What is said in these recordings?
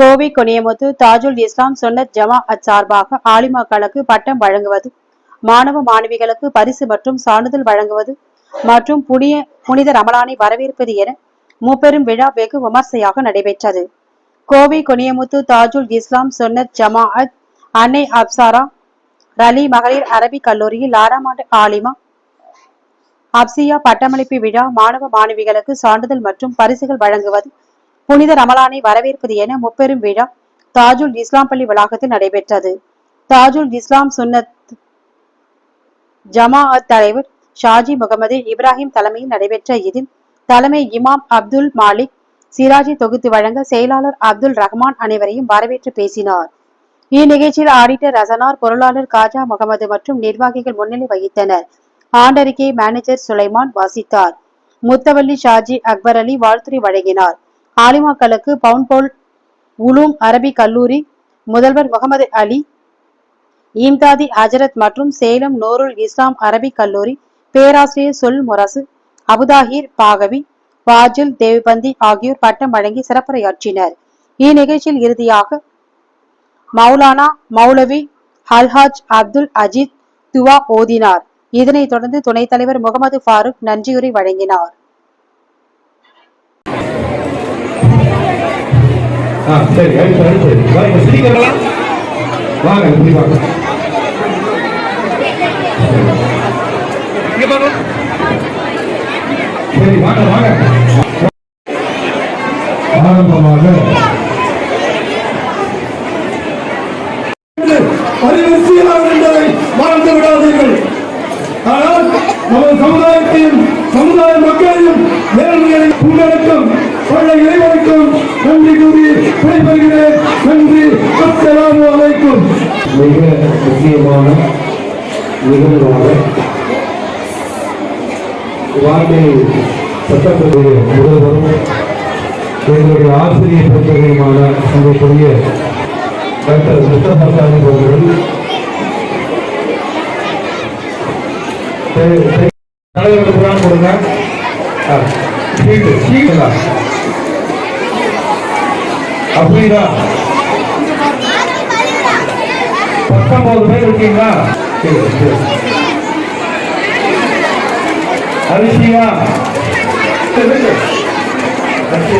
கோவை கொனியமுத்து தாஜுல் இஸ்லாம் சுன்னத் ஜமாஅத் சார்பாக ஆலிமாக்களுக்கு பட்டம் வழங்குவது மாணவ மாணவிகளுக்கு பரிசு மற்றும் சான்றிதழ் வழங்குவது மற்றும் புனிய புனித ரமலானை வரவேற்பது என முப்பெரும் விழா வெகு விமர்சையாக நடைபெற்றது. கோவை கொனியமுத்து தாஜுல் இஸ்லாம் சுன்னத் ஜமாஅத் அன்னை அப்சாரா ரலி மகளிர் அரபிக் கல்லூரியில் ஆறாம் ஆண்டு ஆலிமா அப்சியா பட்டமளிப்பு விழா மாணவ மாணவிகளுக்கு சான்றிதழ் மற்றும் பரிசுகள் வழங்குவது புனித ரமலானை வரவேற்பது என முப்பெரும் விழா தாஜுல் இஸ்லாம் பள்ளி வளாகத்தில் நடைபெற்றது. தாஜுல் இஸ்லாம் சுன்னத் ஜமாஅத் தலைவர் ஷாஜி முகமது இப்ராஹிம் தலைமையில் நடைபெற்ற இதில் தலைமை இமாம் அப்துல் மாலிக் சிராஜி தொகுத்து வழங்க செயலாளர் அப்துல் ரஹ்மான் அனைவரையும் வரவேற்று பேசினார். இந்நிகழ்ச்சியில் ஆடிட்டர் ரசனார் பொருளாளர் காஜா முகமது மற்றும் நிர்வாகிகள் முன்னிலை வகித்தனர். ஆண்டறிக்கை மேனேஜர் சுலைமான் வாசித்தார். முத்தவல்லி ஷாஜி அக்பர் அலி வாழ்த்துரை வழங்கினார். ஆலிமாக்களுக்கு பவுன்போல் உலூம் அரபி கல்லூரி முதல்வர் முகமது அலி ஈம்தாதி ஹஜரத் மற்றும் சேலம் நோருல் இஸ்லாம் அரபிக் கல்லூரி பேராசிரியர் சொல் முரசு அபுதாஹிர் பாகவி வாஜில் தேவ்பந்தி ஆகியோர் பட்டம் வழங்கி சிறப்புரையாற்றினர். இந்நிகழ்ச்சியில் இறுதியாக மௌலானா மௌலவி அல்ஹாஜ் அப்துல் அஜித் துவா ஓதினார். இதனைத் தொடர்ந்து துணைத் தலைவர் முகமது ஃபாரூக் நன்றியுரை வழங்கினார். ஆ சரி அடுத்து அடுத்து வாங்க சிரிக்கலாம் வாங்க இப்படி வாங்க. பாருங்க. சரி வாங்க வாங்க. ஆரம்பமாக. அறிவுறுத்தியலாம் என்பதை மறந்து விடாதீர்கள். ஆனால் நமது சமுதாயத்தின் சமுதாய மக்களையும் நேர்மையை உங்களுக்கும் கொள்ள இறைவனுக்கும் நன்றி கூறி விடைபெறுகிறேன். நன்றி. அஸ்ஸலாமு அலைக்கும். மிக முக்கியமான நிகழ்வாக வார்த்தை சட்டப்பேரவை முதல்வரும் எங்களுடைய ஆசிரியர் பிரச்சனையுமான சங்கக்கூடிய டாக்டர் முஸ்தபா அவர்கள் அப்படிங்களா பத்தொன்பது பேர் இருக்கீங்களா அரிசியா சரி, சரி. அரிசி.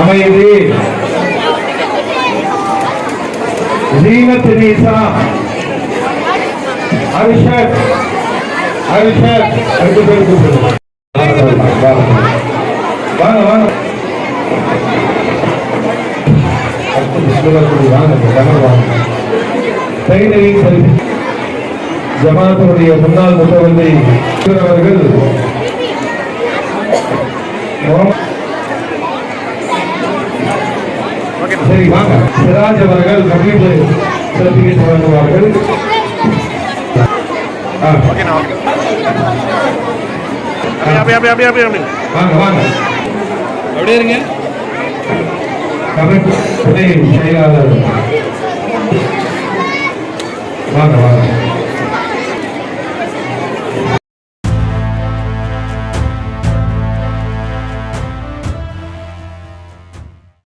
அமைதி ஜீனத் நீசா அரிஷத் அரிஷத் ரெண்டு பேர் கூப்பிடுங்க வாங்க வாங்க வாங்க வாங்க ஜமாத்துடைய முன்னாள் முத்தவந்தை அவர்கள் சரி வாங்க. சிராஜ் அவர்கள் கபீர் சிறப்பிக்க வழங்குவார்கள். ஆ, அப்படி அப்படி அப்படி அப்படி அப்படி வாங்க வாங்க. அப்படியே இருங்க. செயலாளர். வாங்க வாங்க.